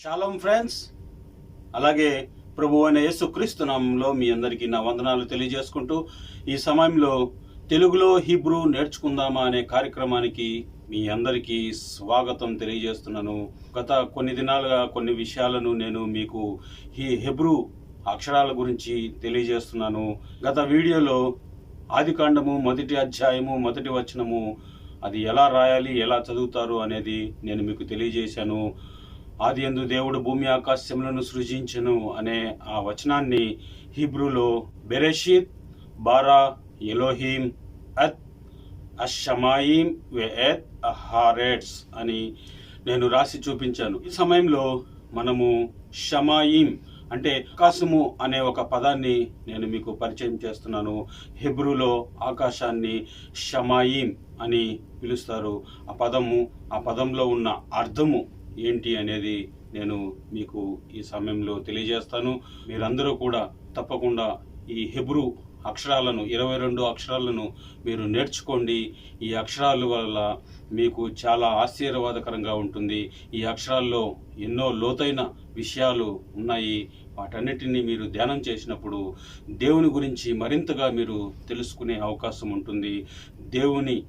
షాలం friends అలాగే ప్రభు అయిన యేసు క్రీస్తు నామంలో మీ అందరికీ నా వందనాలు తెలియజేసుకుంటూ ఈ సమయంలో తెలుగులో హిబ్రూ నేర్చుకుందామా అనే కార్యక్రమానికి మీ అందరికీ స్వాగతం తెలియజేస్తున్నాను. గత కొన్ని దినాలుగా కొన్ని విషయాలను నేను మీకు ఈ హిబ్రూ అక్షరాల గురించి తెలియజేస్తున్నాను. గత వీడియోలో ఆదికాండము మొదటి అధ్యాయము మొదటి వచనము అది ఎలా రాయాలి ఎలా చదువుతారు అనేది నేను మీకు తెలియజేశాను. ఆది ఎందు దేవుడు భూమి ఆకాశములను సృజించను అనే ఆ వచనాన్ని హీబ్రూలో బెరెషిత్ బారా ఎలోహీం అత్ అషమాయిం వెఎత్ అహారెట్స్ అని నేను రాసి చూపించాను. ఈ సమయంలో మనము షమాయిం అంటే ఆకాశము అనే ఒక పదాన్ని నేను మీకు పరిచయం చేస్తున్నాను. హిబ్రూలో ఆకాశాన్ని షమాయిం అని పిలుస్తారు. ఆ పదము ఆ పదంలో ఉన్న అర్థము ఏంటి అనేది నేను మీకు ఈ సమయంలో తెలియజేస్తాను. మీరందరూ కూడా తప్పకుండా ఈ హెబ్రూ అక్షరాలను ఇరవై రెండు అక్షరాలను మీరు నేర్చుకోండి. ఈ అక్షరాల వల్ల మీకు చాలా ఆశీర్వాదకరంగా ఉంటుంది. ఈ అక్షరాల్లో ఎన్నో లోతైన విషయాలు ఉన్నాయి. వాటన్నిటిని మీరు ధ్యానం చేసినప్పుడు దేవుని గురించి మరింతగా మీరు తెలుసుకునే అవకాశం ఉంటుంది. దేవుని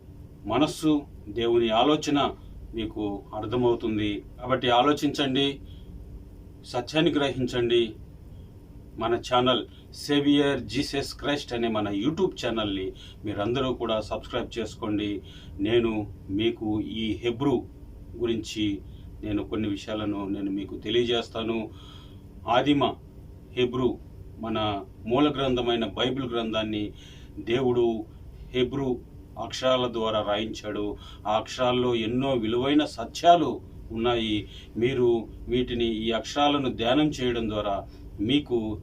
మనస్సు దేవుని ఆలోచన మీకు అర్థమవుతుంది. కాబట్టి ఆలోచించండి. సత్యాన్ని గ్రహించండి. మన ఛానల్ సేవియర్ జీసస్ క్రైస్ట్ అనే మన యూట్యూబ్ ఛానల్ని మీరందరూ కూడా సబ్స్క్రైబ్ చేసుకోండి. నేను మీకు ఈ హెబ్రూ గురించి నేను కొన్ని విషయాలను నేను మీకు తెలియజేస్తాను. ఆదిమ హెబ్రూ మన మూల గ్రంథమైన బైబిల్ గ్రంథాన్ని దేవుడు హెబ్రూ అక్షరాల ద్వారా రాయించాడు. ఆ అక్షరాల్లో ఎన్నో విలువైన సత్యాలు ఉన్నాయి. మీరు వీటిని ఈ అక్షరాలను ధ్యానం చేయడం ద్వారా మీకు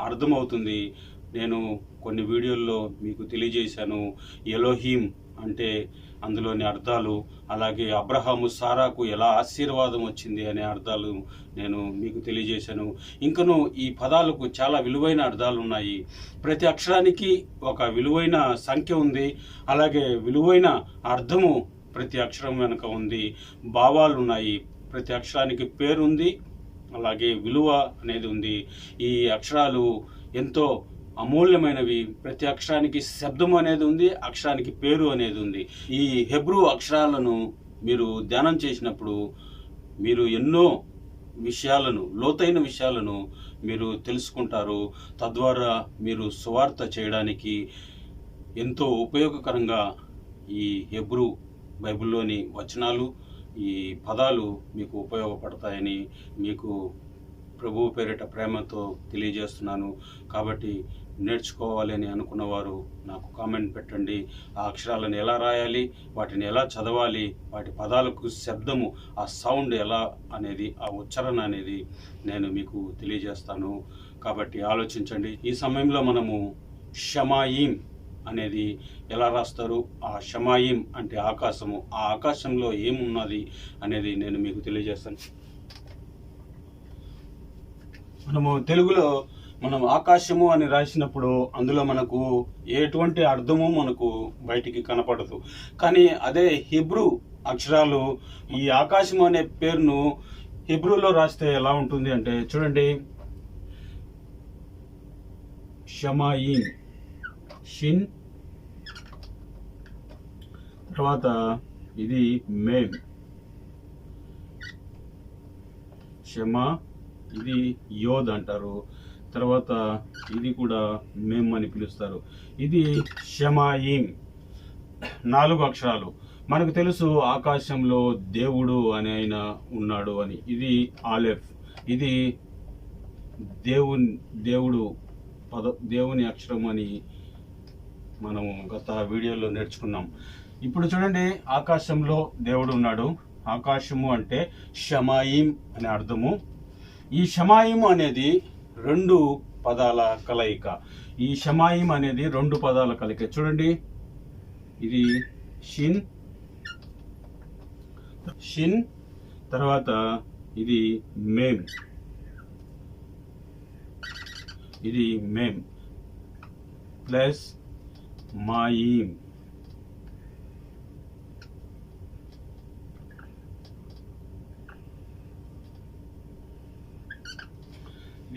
అర్థమవుతుంది. నేను కొన్ని వీడియోల్లో మీకు తెలియజేశాను. ఎలోహీం అంటే అందులోని అర్థాలు అలాగే అబ్రహాము సారాకు ఎలా ఆశీర్వాదం వచ్చింది అనే అర్థాలు నేను మీకు తెలియజేశాను. ఇంకను ఈ పదాలకు చాలా విలువైన అర్థాలు ఉన్నాయి. ప్రతి అక్షరానికి ఒక విలువైన సంఖ్య ఉంది. అలాగే విలువైన అర్థము ప్రతి అక్షరం వెనుక ఉంది. భావాలు ఉన్నాయి. ప్రతి అక్షరానికి పేరుంది. అలాగే విలువ అనేది ఉంది. ఈ అక్షరాలు ఎంతో అమూల్యమైనవి. ప్రతి అక్షరానికి శబ్దం అనేది ఉంది అక్షరానికి పేరు అనేది ఉంది. ఈ హెబ్రూ అక్షరాలను మీరు ధ్యానం చేసినప్పుడు మీరు ఎన్నో విషయాలను లోతైన విషయాలను మీరు తెలుసుకుంటారు. తద్వారా మీరు సువార్త చేయడానికి ఎంతో ఉపయోగకరంగా ఈ హెబ్రూ బైబిల్లోని వచనాలు ఈ పదాలు మీకు ఉపయోగపడతాయని మీకు ప్రభు పేరిట ప్రేమతో తెలియజేస్తున్నాను. కాబట్టి నేర్చుకోవాలి అని అనుకున్నవారు నాకు కామెంట్ పెట్టండి. ఆ అక్షరాలను ఎలా రాయాలి? వాటిని ఎలా చదవాలి? వాటి పదాలకు శబ్దము ఆ సౌండ్ ఎలా అనేది ఆ ఉచ్చారణ అనేది నేను మీకు తెలియజేస్తాను. కాబట్టి ఆలోచించండి. ఈ సమయంలో మనము షమాయిం అనేది ఎలా రాస్తారు? ఆ షమాయిం అంటే ఆకాశము. ఆ ఆకాశంలో ఏమున్నది అనేది నేను మీకు తెలియజేస్తాను. మనము తెలుగులో మనం ఆకాశము అని రాసినప్పుడు అందులో మనకు ఎటువంటి అర్థము మనకు బయటికి కనపడదు. కానీ అదే హిబ్రూ అక్షరాలు ఈ ఆకాశము అనే పేరును హిబ్రూలో రాస్తే ఎలా ఉంటుంది అంటే చూడండి. షమాయిన్. షిన్. తర్వాత ఇది మేమ్ షమా ఇది యోద్ అంటారు. తర్వాత ఇది కూడా మేమ్ అని పిలుస్తారు. ఇది షమాయిం. నాలుగు అక్షరాలు. మనకు తెలుసు ఆకాశంలో దేవుడు అని ఆయన ఉన్నాడు అని. ఇది ఆలెఫ్. ఇది దేవుని దేవుడు పద దేవుని అక్షరం అని మనము గత వీడియోలో నేర్చుకున్నాం. ఇప్పుడు చూడండి ఆకాశంలో దేవుడు ఉన్నాడు. ఆకాశము అంటే షమాయిం అనే అర్థము. ఈ షమాయిం అనేది రెండు పదాల కలయిక. ఈ షమాయిం అనేది రెండు పదాల కలయిక. చూడండి. ఇది షిన్ షిన్ తర్వాత ఇది మేమ్ ఇది మేమ్ ప్లస్ మాయిం.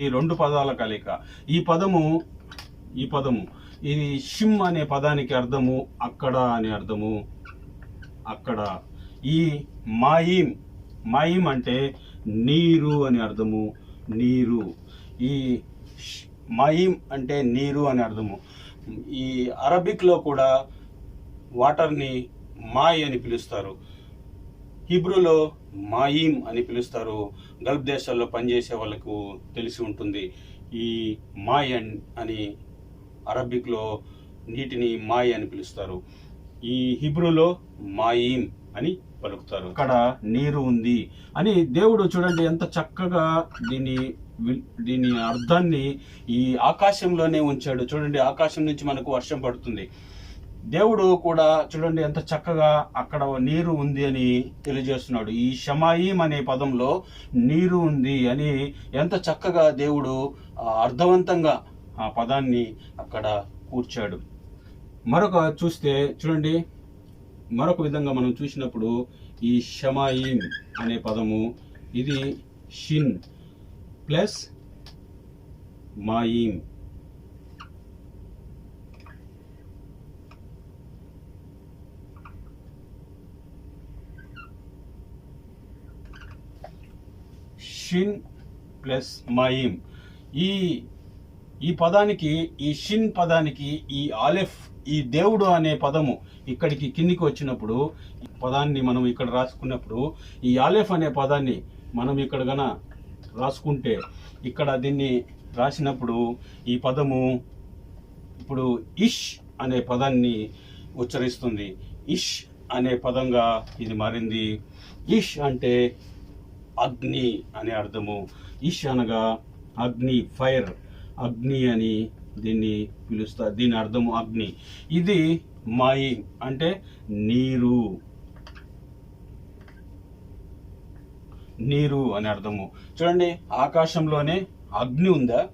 ఈ రెండు పదాల కలయిక. ఈ పదము ఈ పదము. ఇది షిమ్ అనే పదానికి అర్థము అక్కడ అనే అర్థము అక్కడ. ఈ మాయిం మాయిం అంటే నీరు అని అర్థము నీరు. ఈ మాయిం అంటే నీరు అని అర్థము. ఈ అరబిక్లో కూడా వాటర్ని మాయ్ అని పిలుస్తారు. హిబ్రూలో మాయిం అని పిలుస్తారు. గల్ఫ్ దేశాల్లో పనిచేసే వాళ్ళకు తెలిసి ఉంటుంది. ఈ మాయ్ అని అరబిక్లో నీటిని మాయ్ అని పిలుస్తారు. ఈ హిబ్రూలో మాయిం అని పలుకుతారు. అక్కడ నీరు ఉంది అని దేవుడు చూడండి ఎంత చక్కగా దీన్ని దీని అర్థాన్ని ఈ ఆకాశంలోనే ఉంచాడు. చూడండి ఆకాశం నుంచి మనకు వర్షం పడుతుంది. దేవుడు కూడా చూడండి ఎంత చక్కగా అక్కడ నీరు ఉంది అని తెలియజేస్తున్నాడు. ఈ షమాయిం అనే పదంలో నీరు ఉంది అని ఎంత చక్కగా దేవుడు అర్థవంతంగా ఆ పదాన్ని అక్కడ కూర్చాడు. మరొక చూస్తే చూడండి మరొక విధంగా మనం చూసినప్పుడు ఈ షమాయిం అనే పదము ఇది షిన్ ప్లస్ మాయిం. షిన్ ప్లస్ మాయిం ఈ ఈ పదానికి ఈ షిన్ పదానికి ఈ ఆలెఫ్ ఈ దేవుడు అనే పదము ఇక్కడికి కిందికి వచ్చినప్పుడు పదాన్ని మనం ఇక్కడ రాసుకున్నప్పుడు ఈ ఆలెఫ్ అనే పదాన్ని మనం ఇక్కడ గన రాసుకుంటే ఇక్కడ దీన్ని రాసినప్పుడు ఈ పదము ఇప్పుడు ఇష్ అనే పదాన్ని ఉచ్చరిస్తుంది. ఇష్ అనే పదంగా ఇది మారింది. ఇష్ అంటే అగ్ని అనే అర్థము. ఇష్ అనగా అగ్ని ఫైర్ అగ్ని అని దీన్ని పిలుస్తారు దీని అర్థము అగ్ని. ఇది మాయి అంటే నీరు. నీరు అని అర్థము. చూడండి ఆకాశంలోనే అగ్ని ఉందా?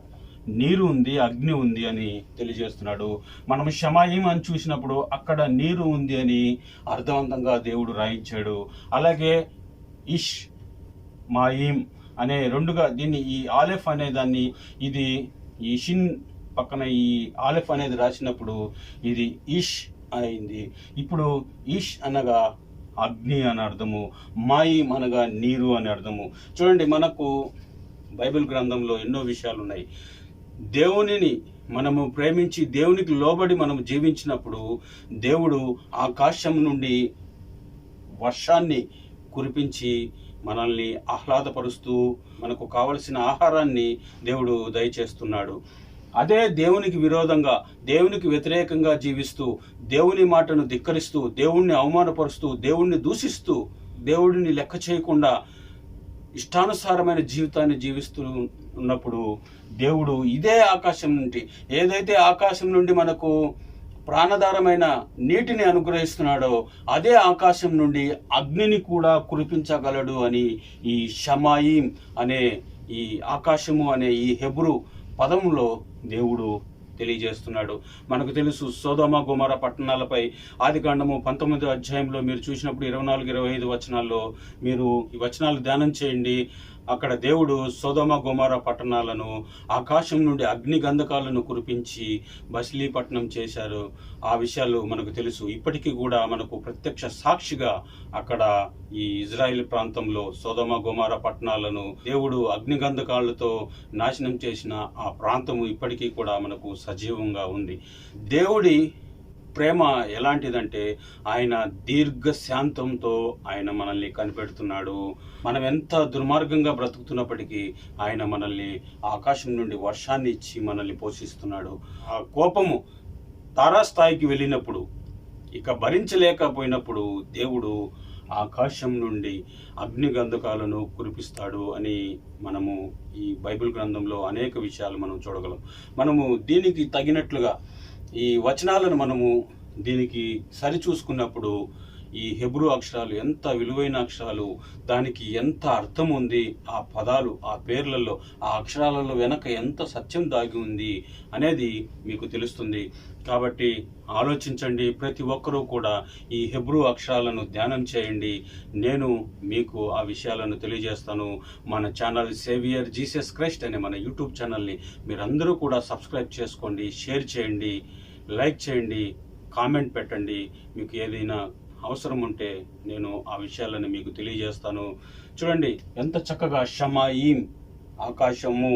నీరు ఉంది అగ్ని ఉంది అని తెలియజేస్తున్నాడు. మనం షమాయిం అని చూసినప్పుడు అక్కడ నీరు ఉంది అని అర్థవంతంగా దేవుడు రాయించాడు. అలాగే ఇష్ మాయిం అనే రెండుగా దీన్ని ఈ ఆలెఫ్ అనే దాన్ని ఇది ఈ షిన్ పక్కన ఈ ఆలెఫ్ అనేది రాసినప్పుడు ఇది ఇష్ అయింది. ఇప్పుడు ఇష్ అనగా అగ్ని అని అర్థము మాయిం అనగా నీరు అని అర్థము. చూడండి మనకు బైబిల్ గ్రంథంలో ఎన్నో విషయాలు ఉన్నాయి దేవునిని మనము ప్రేమించి దేవునికి లోబడి మనం జీవించినప్పుడు దేవుడు ఆకాశం నుండి వర్షాన్ని కురిపించి మనల్ని ఆహ్లాదపరుస్తూ మనకు కావలసిన ఆహారాన్ని దేవుడు దయచేస్తున్నాడు. అదే దేవునికి విరోధంగా దేవునికి వ్యతిరేకంగా జీవిస్తూ దేవుని మాటను ధిక్కరిస్తూ దేవుణ్ణి అవమానపరుస్తూ దేవుణ్ణి దూషిస్తూ దేవుడిని లెక్క చేయకుండా ఇష్టానుసారమైన జీవితాన్ని జీవిస్తూ ఉన్నప్పుడు దేవుడు ఇదే ఆకాశం నుండి ఏదైతే ఆకాశం నుండి మనకు ప్రాణధారమైన నీటిని అనుగ్రహిస్తున్నాడో అదే ఆకాశం నుండి అగ్నిని కూడా కురిపించగలడు అని ఈ షమాయిం అనే ఈ ఆకాశము అనే ఈ హెబ్రు పదంలో దేవుడు తెలియజేస్తున్నాడు. మనకు తెలుసు సోదమ గుమార పట్టణాలపై ఆదికాండము పంతొమ్మిదో అధ్యాయంలో మీరు చూసినప్పుడు ఇరవై నాలుగు ఇరవై ఐదు వచనాల్లో మీరు ఈ వచనాలు ధ్యానం చేయండి. అక్కడ దేవుడు సోదమ గుమార పట్టణాలను ఆకాశం నుండి అగ్ని గంధకాలను కురిపించి బసిలీపట్నం చేశారు. ఆ విషయాలు మనకు తెలుసు. ఇప్పటికీ కూడా మనకు ప్రత్యక్ష సాక్షిగా అక్కడ ఈ ఇజ్రాయెల్ ప్రాంతంలో సోదమ గోమార పట్టణాలను దేవుడు అగ్ని గంధకాలతో నాశనం చేసిన ఆ ప్రాంతము ఇప్పటికీ కూడా మనకు సజీవంగా ఉంది. దేవుడి ప్రేమ ఎలాంటిదంటే ఆయన దీర్ఘ శాంతంతో ఆయన మనల్ని కనిపెడుతున్నాడు. మనం ఎంత దుర్మార్గంగా బ్రతుకుతున్నప్పటికీ ఆయన మనల్ని ఆకాశం నుండి వర్షాన్ని ఇచ్చి మనల్ని పోషిస్తున్నాడు. ఆ కోపము తారాస్థాయికి వెళ్ళినప్పుడు ఇక భరించలేకపోయినప్పుడు దేవుడు ఆకాశం నుండి అగ్ని గంధకాలను కురిపిస్తాడు అని మనము ఈ బైబిల్ గ్రంథంలో అనేక విషయాలు మనం చూడగలం. మనము దీనికి తగినట్లుగా ఈ వచనాలను మనము దీనికి సరిచూసుకున్నప్పుడు ఈ హెబ్రూ అక్షరాలు ఎంత విలువైన అక్షరాలు దానికి ఎంత అర్థం ఉంది ఆ పదాలు ఆ పేర్లలో ఆ అక్షరాలలో వెనక ఎంత సత్యం దాగి ఉంది అనేది మీకు తెలుస్తుంది. కాబట్టి ఆలోచించండి ప్రతి ఒక్కరూ కూడా ఈ హెబ్రూ అక్షరాలను ధ్యానం చేయండి. నేను మీకు ఆ విషయాలను తెలియజేస్తాను. మన ఛానల్ సేవియర్ జీసస్ క్రైస్ట్ అనే మన యూట్యూబ్ ఛానల్ని మీరందరూ కూడా సబ్స్క్రైబ్ చేసుకోండి షేర్ చేయండి. లైక్ చేయండి కామెంట్ పెట్టండి. మీకు ఏదైనా అవసరం ఉంటే నేను ఆ విషయాలను మీకు తెలియజేస్తాను. చూడండి ఎంత చక్కగా షమాయిం ఆకాశము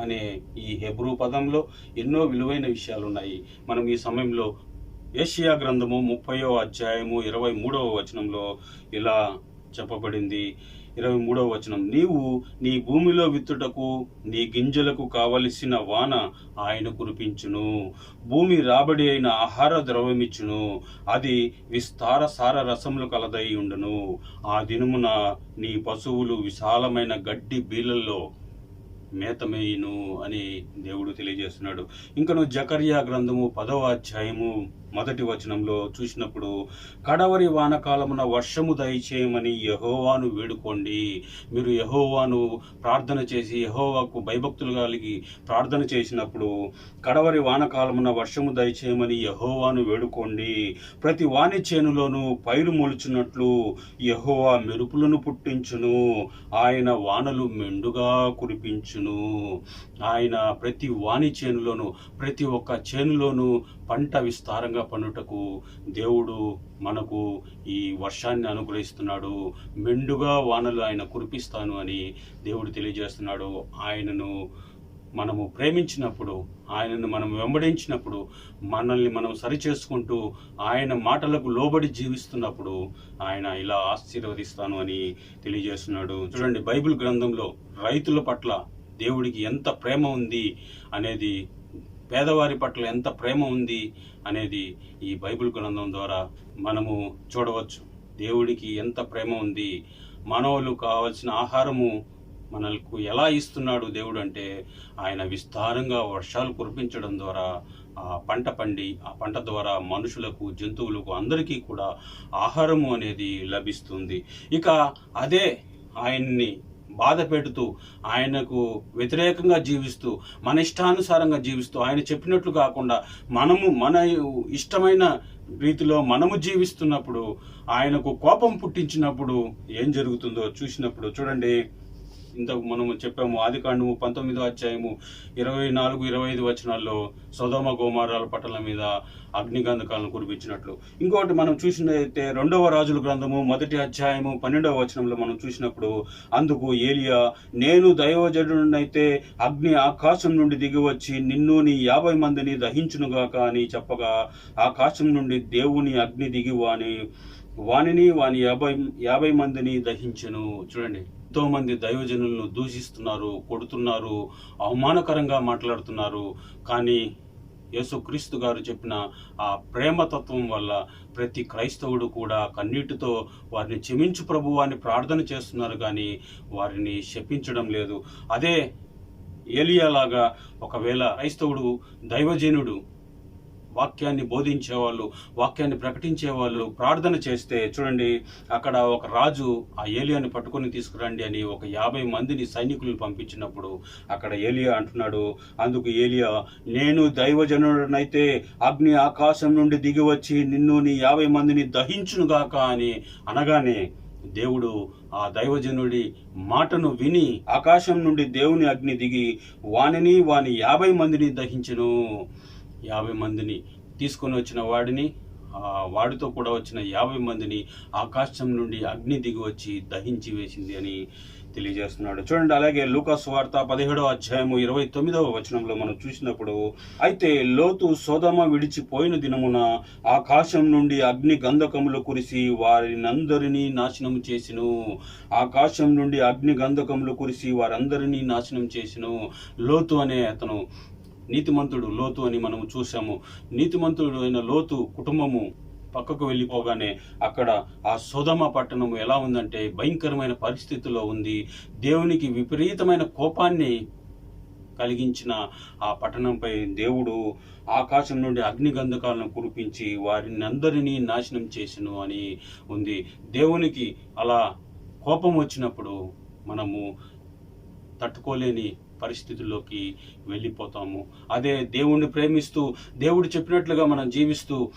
అనే ఈ హెబ్రూ పదంలో ఎన్నో విలువైన విషయాలు ఉన్నాయి మనం ఈ సమయంలో ఏషియా గ్రంథము ముప్పయో అధ్యాయము ఇరవై మూడవ వచనంలో ఇలా చెప్పబడింది. ఇరవై మూడవ వచనం. నీవు నీ భూమిలో విత్తుటకు నీ గింజలకు కావలసిన వాన ఆయన కురిపించును. భూమి రాబడి అయిన ఆహార ద్రవమిచ్చును అది విస్తార సార రసములు కలదై ఉండును. ఆ దినమున నీ పశువులు విశాలమైన గడ్డి బీలల్లో మేతమేయును అని దేవుడు తెలియజేస్తున్నాడు. ఇంకను జకర్యా గ్రంథము పదవ అధ్యాయము మొదటి వచనంలో చూసినప్పుడు కడవరి వానకాలమున వర్షము దయచేయమని యహోవాను వేడుకోండి. మీరు యహోవాను ప్రార్థన చేసి యహోవాకు భయభక్తులు కలిగి ప్రార్థన చేసినప్పుడు కడవరి వానకాలమున వర్షము దయచేయమని యహోవాను వేడుకోండి. ప్రతి వాణి చేనులోనూ పైరు మొలుచున్నట్లు యహోవా మెరుపులను పుట్టించును. ఆయన వానలు మెండుగా కురిపించును. ఆయన ప్రతి వాణి చేనులోను ప్రతి ఒక్క చేనులోనూ పంట విస్తారంగా పండుటకు దేవుడు మనకు ఈ వర్షాన్ని అనుగ్రహిస్తున్నాడు. మెండుగా వానలు ఆయన కురిపిస్తాను అని దేవుడు తెలియజేస్తున్నాడు. ఆయనను మనము ప్రేమించినప్పుడు ఆయనను మనం వెంబడించినప్పుడు మనల్ని మనం సరిచేసుకుంటూ ఆయన మాటలకు లోబడి జీవిస్తున్నప్పుడు ఆయన ఇలా ఆశీర్వదిస్తాను అని తెలియజేస్తున్నాడు. చూడండి బైబిల్ గ్రంథంలో రైతుల పట్ల దేవుడికి ఎంత ప్రేమ ఉంది అనేది పేదవారి పట్ల ఎంత ప్రేమ ఉంది అనేది ఈ బైబిల్ గ్రంథం ద్వారా మనము చూడవచ్చు. దేవుడికి ఎంత ప్రేమ ఉంది మానవులు కావలసిన ఆహారము మనకు ఎలా ఇస్తున్నాడు దేవుడు అంటే ఆయన విస్తారంగా వర్షాలు కురిపించడం ద్వారా ఆ పంట పండి ఆ పంట ద్వారా మనుషులకు జంతువులకు అందరికీ కూడా ఆహారము అనేది లభిస్తుంది. ఇక అదే ఆయన్ని బాధ పెడుతూ ఆయనకు వ్యతిరేకంగా జీవిస్తూ మన ఇష్టానుసారంగా జీవిస్తూ ఆయన చెప్పినట్లు కాకుండా మనము మన ఇష్టమైన రీతిలో మనము జీవిస్తున్నప్పుడు ఆయనకు కోపం పుట్టించినప్పుడు ఏం జరుగుతుందో చూసినప్పుడు చూడండి. ఇంతకు మనము చెప్పాము ఆదికాండము పంతొమ్మిదో అధ్యాయము ఇరవై నాలుగు ఇరవై ఐదు వచనాల్లో సోదోమ గోమారాల పట్టణల మీద అగ్నిగంధకాలను కురిపించినట్లు. ఇంకోటి మనం చూసినైతే రెండవ రాజుల గ్రంథము మొదటి అధ్యాయము పన్నెండవ వచనంలో మనం చూసినప్పుడు అందుకు ఏలియా నేను దైవజనుడినైతే అగ్ని ఆకాశం నుండి దిగి వచ్చి నిన్ను నీ యాభై మందిని దహించునుగాక అని చెప్పగా ఆకాశం నుండి దేవుని అగ్ని దిగి వాని వానిని వాని యాభై యాభై మందిని దహించను. చూడండి. ఎంతో మంది దైవజనులను దూషిస్తున్నారు కొడుతున్నారు అవమానకరంగా మాట్లాడుతున్నారు. కానీ యేసుక్రీస్తు గారు చెప్పిన ఆ ప్రేమతత్వం వల్ల ప్రతి క్రైస్తవుడు కూడా కన్నీటితో వారిని క్షమించు ప్రభు అని ప్రార్థన చేస్తున్నారు కానీ వారిని శపించడం లేదు. అదే ఏలియాలాగా ఒకవేళ క్రైస్తవుడు దైవజనుడు వాక్యాన్ని బోధించేవాళ్ళు వాక్యాన్ని ప్రకటించేవాళ్ళు ప్రార్థన చేస్తే చూడండి అక్కడ ఒక రాజు ఆ ఏలియాని పట్టుకొని తీసుకురండి అని ఒక యాభై మందిని సైనికులను పంపించినప్పుడు అక్కడ ఏలియా అంటున్నాడు అందుకు ఏలియా నేను దైవజనుడనైతే అగ్ని ఆకాశం నుండి దిగి వచ్చి నిన్ను నీ యాభై మందిని దహించునుగాక అని అనగానే దేవుడు ఆ దైవజనుడి మాటను విని ఆకాశం నుండి దేవుని అగ్ని దిగి వానిని వాని యాభై మందిని దహించను. యాభై మందిని తీసుకొని వచ్చిన వాడిని ఆ వాడితో కూడా వచ్చిన యాభై మందిని ఆకాశం నుండి అగ్ని దిగి వచ్చి దహించి వేసింది అని తెలియజేస్తున్నాడు. చూడండి అలాగే లూకాస్ వార్త పదిహేడవ అధ్యాయము ఇరవై తొమ్మిదవ వచనంలో మనం చూసినప్పుడు అయితే లోతు సోదమ విడిచిపోయిన దినమున ఆకాశం నుండి అగ్ని గంధకములు కురిసి వారినందరినీ నాశనం చేసిను. ఆకాశం నుండి అగ్ని గంధకములు కురిసి వారందరినీ నాశనం చేసిను. లోతు అనే అతను నీతిమంతుడు లోతు అని మనం చూసాము నీతిమంతుడు అయిన లోతు కుటుంబము పక్కకు వెళ్ళిపోగానే అక్కడ ఆ సోదమ పట్టణం ఎలా ఉందంటే భయంకరమైన పరిస్థితిలో ఉంది. దేవునికి విపరీతమైన కోపాన్ని కలిగించిన ఆ పట్టణంపై దేవుడు ఆకాశం నుండి అగ్నిగంధకాలను కురిపించి వారిని అందరినీ నాశనం చేసిను అని ఉంది. దేవునికి అలా కోపం వచ్చినప్పుడు మనము తట్టుకోలేని పరిస్థితుల్లోకి వెళ్ళిపోతాము. అదే దేవుణ్ణి ప్రేమిస్తూ దేవుడు చెప్పినట్లుగా మనం జీవిస్తూ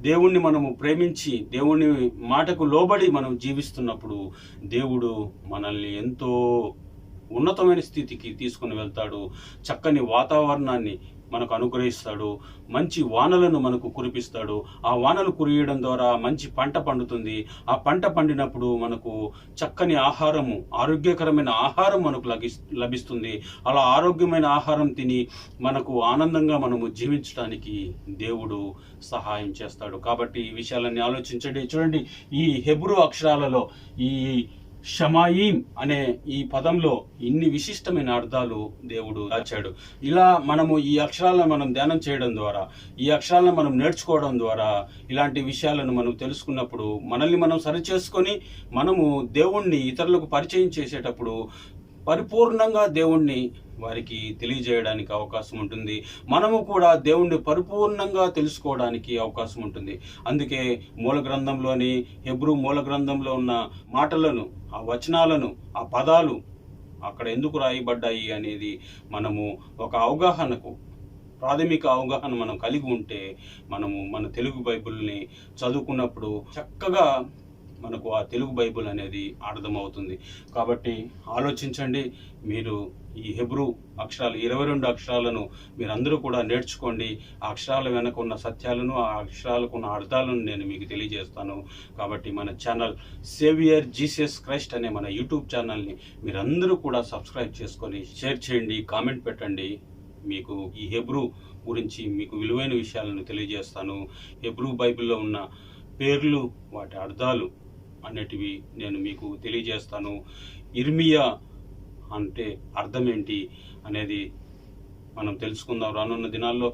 దేవుణ్ణి మనము ప్రేమించి దేవుని మాటకు లోబడి మనం జీవిస్తున్నప్పుడు దేవుడు మనల్ని ఎంతో ఉన్నతమైన స్థితికి తీసుకుని వెళ్తాడు. చక్కని వాతావరణాన్ని మనకు అనుగ్రహిస్తాడు. మంచి వానలను మనకు కురిపిస్తాడు. ఆ వానలు కురియడం ద్వారా మంచి పంట పండుతుంది. ఆ పంట పండినప్పుడు మనకు చక్కని ఆహారము ఆరోగ్యకరమైన ఆహారం మనకు లగి లభిస్తుంది. అలా ఆరోగ్యమైన ఆహారం తిని మనకు ఆనందంగా మనము జీవించడానికి దేవుడు సహాయం చేస్తాడు. కాబట్టి ఈ విషయాలన్నీ ఆలోచించండి. చూడండి ఈ హెబ్రూ అక్షరాలలో ఈ షమాయిం అనే ఈ పదంలో ఇన్ని విశిష్టమైన అర్థాలు దేవుడు దాచాడు ఇలా మనము ఈ అక్షరాలను మనం ధ్యానం చేయడం ద్వారా ఈ అక్షరాలను మనం నేర్చుకోవడం ద్వారా ఇలాంటి విషయాలను మనం తెలుసుకున్నప్పుడు మనల్ని మనం సరిచేసుకొని మనము దేవుణ్ణి ఇతరులకు పరిచయం చేసేటప్పుడు పరిపూర్ణంగా దేవుణ్ణి వారికి తెలియజేయడానికి అవకాశం ఉంటుంది. మనము కూడా దేవుణ్ణి పరిపూర్ణంగా తెలుసుకోవడానికి అవకాశం ఉంటుంది. అందుకే మూల గ్రంథంలోని హెబ్రూ మూల గ్రంథంలో ఉన్న మాటలను ఆ వచనాలను ఆ పదాలు అక్కడ ఎందుకు రాయబడ్డాయి అనేది మనము ఒక అవగాహనకు ప్రాథమిక అవగాహన మనం కలిగి ఉంటే మనము మన తెలుగు బైబిల్ని చదువుకున్నప్పుడు చక్కగా మనకు ఆ తెలుగు బైబిల్ అనేది అర్థమవుతుంది. కాబట్టి ఆలోచించండి మీరు ఈ హెబ్రూ అక్షరాలు ఇరవై రెండు అక్షరాలను మీరందరూ కూడా నేర్చుకోండి. ఆ అక్షరాల వెనక ఉన్న సత్యాలను ఆ అక్షరాలకు ఉన్న అర్థాలను నేను మీకు తెలియజేస్తాను. కాబట్టి మన ఛానల్ సేవియర్ జీసస్ క్రైస్ట్ అనే మన యూట్యూబ్ ఛానల్ని మీరందరూ కూడా సబ్స్క్రైబ్ చేసుకొని షేర్ చేయండి కామెంట్ పెట్టండి. మీకు ఈ హెబ్రూ గురించి మీకు విలువైన విషయాలను తెలియజేస్తాను. హెబ్రూ బైబిల్లో ఉన్న పేర్లు వాటి అర్థాలు అనేటివి నేను మీకు తెలియజేస్తాను. ఇర్మియా అంటే అర్థం ఏంటి అనేది మనం తెలుసుకుందాం. రానున్న దినాల్లో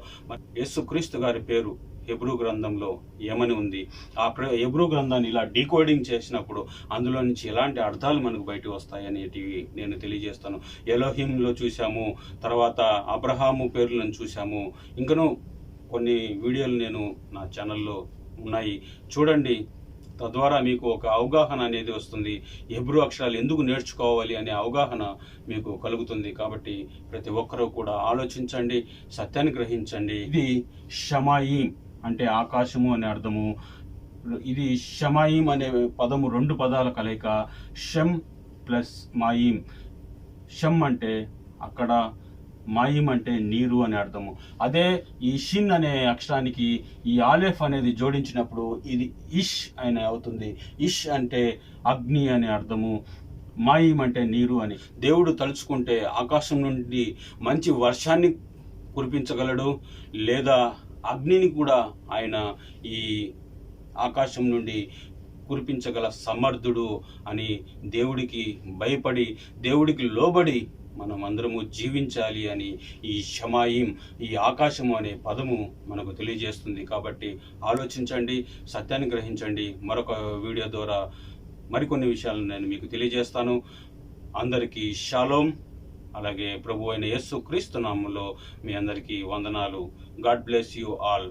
యేసుక్రీస్తు గారి పేరు హెబ్రూ గ్రంథంలో ఏమని ఉంది? ఆ ప్ర హెబ్రూ గ్రంథాన్ని ఇలా డీకోడింగ్ చేసినప్పుడు అందులో నుంచి ఎలాంటి అర్థాలు మనకు బయట వస్తాయి అనేటివి నేను తెలియజేస్తాను. ఎలోహింలో చూసాము తర్వాత అబ్రహాము పేర్లను చూసాము ఇంకనూ కొన్ని వీడియోలు నేను నా ఛానల్లో ఉన్నాయి. చూడండి తద్వారా మీకు ఒక అవగాహన అనేది వస్తుంది. ఎబ్రూ అక్షరాలు ఎందుకు నేర్చుకోవాలి అనే అవగాహన మీకు కలుగుతుంది. కాబట్టి ప్రతి ఒక్కరూ కూడా ఆలోచించండి సత్యాన్ని గ్రహించండి. ఇది షమాయిం అంటే ఆకాశము అనే అర్థము. ఇది షమాయిం అనే పదము రెండు పదాల కలయిక. షమ్ ప్లస్ మాయిం. షమ్ అంటే అక్కడ మాయిం అంటే నీరు అని అర్థము. అదే ఈ షిన్ అనే అక్షరానికి ఈ ఆలెఫ్ అనేది జోడించినప్పుడు ఇది ఇష్ అని అవుతుంది. ఇష్ అంటే అగ్ని అనే అర్థము. మాయిం అంటే నీరు అని. దేవుడు తలుచుకుంటే ఆకాశం నుండి మంచి వర్షాన్ని కురిపించగలడు లేదా అగ్నిని కూడా ఆయన ఈ ఆకాశం నుండి కురిపించగల సమర్థుడు అని దేవుడికి భయపడి దేవుడికి లోబడి మనం అందరము జీవించాలి అని ఈ షమాయిం ఈ ఆకాశము అనే పదము మనకు తెలియజేస్తుంది. కాబట్టి ఆలోచించండి సత్యాన్ని గ్రహించండి. మరొక వీడియో ద్వారా మరికొన్ని విషయాలను నేను మీకు తెలియజేస్తాను. అందరికీ షాలోం. అలాగే ప్రభు అయిన యేసు క్రీస్తు నామంలో మీ అందరికీ వందనాలు. God bless you all.